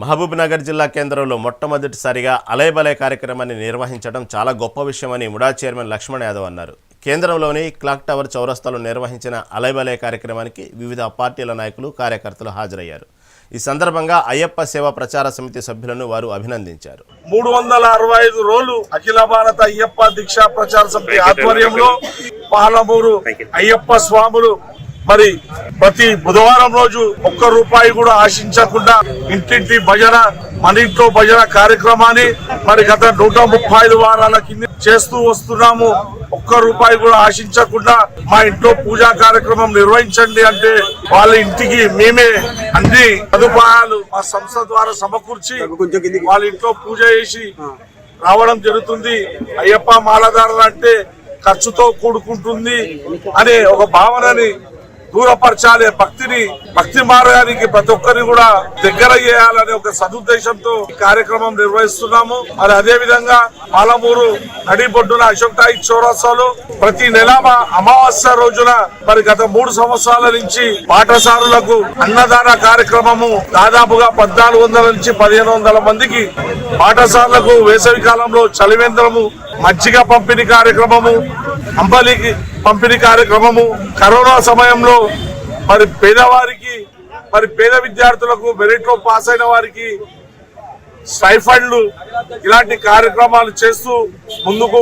మహబూబ్ నగర్ జిల్లా కేంద్రంలో మొట్టమొదటిసారిగా అలైబలై కార్యక్రమాన్ని నిర్వహించడం చాలా గొప్ప విషయమని ముడా చైర్మన్ లక్ష్మణ్ యాదవ్ అన్నారు. కేంద్రంలోని క్లాక్ టవర్ చౌరస్తాలో నిర్వహించిన అలైబలై కార్యక్రమానికి వివిధ పార్టీల నాయకులు కార్యకర్తలు హాజరయ్యారు. ఈ సందర్భంగా అయ్యప్ప సేవా ప్రచార సమితి సభ్యులను వారు అభినందించారు. మూడు వందల అరవై ఐదు రోజులు అఖిల భారత అయ్యప్ప దీక్షా ప్రచార సమితి ఆధ్వర్యంలో పాలమూరు అయ్యప్ప స్వాములు మరి ప్రతి బుధవారం రోజు ఒక్క రూపాయి కూడా ఆశించకుండా ఇంటింటి భజన మన ఇంట్లో భజన కార్యక్రమాన్ని మరి గత నూట ముప్పై ఐదు వారాల కింద చేస్తూ వస్తున్నాము. ఒక్క రూపాయి కూడా ఆశించకుండా మా ఇంట్లో పూజా కార్యక్రమం నిర్వహించండి అంటే వాళ్ళ ఇంటికి మేమే అన్ని సదుపాయాలు మా సంస్థ ద్వారా సమకూర్చి వాళ్ళ ఇంట్లో పూజ చేసి రావడం జరుగుతుంది. అయ్యప్ప మాలధారలు అంటే ఖర్చుతో కూడుకుంటుంది అనే ఒక భావనని దూరపరచాలి భక్తిని భక్తి మార్గానికి ప్రతి ఒక్కరిని కూడా దగ్గర చేయాలనే ఒక సదుద్దేశంతో కార్యక్రమం నిర్వహిస్తున్నాము. మరి అదే విధంగా పాలమూరు నడిబొడ్డున అశోక్తాయి టాయి ప్రతి నెల మా అమావాస్య రోజున మరి గత మూడు సంవత్సరాల నుంచి పాఠశాలలకు అన్నదాన కార్యక్రమము దాదాపుగా పద్నాలుగు వందల నుంచి పదిహేను వందల మందికి పాఠశాలలకు వేసవి కాలంలో చలివేంద్రము మజ్జిగ పంపిణీ కార్యక్రమము అంబలికి పంపిణీ కార్యక్రమము కరోనా సమయంలో మరి పేదవారికి మరి పేద విద్యార్థులకు మెరిట్లో పాస్ అయిన వారికి స్టైఫండ్లు ఇలాంటి కార్యక్రమాలు చేస్తూ ముందుకు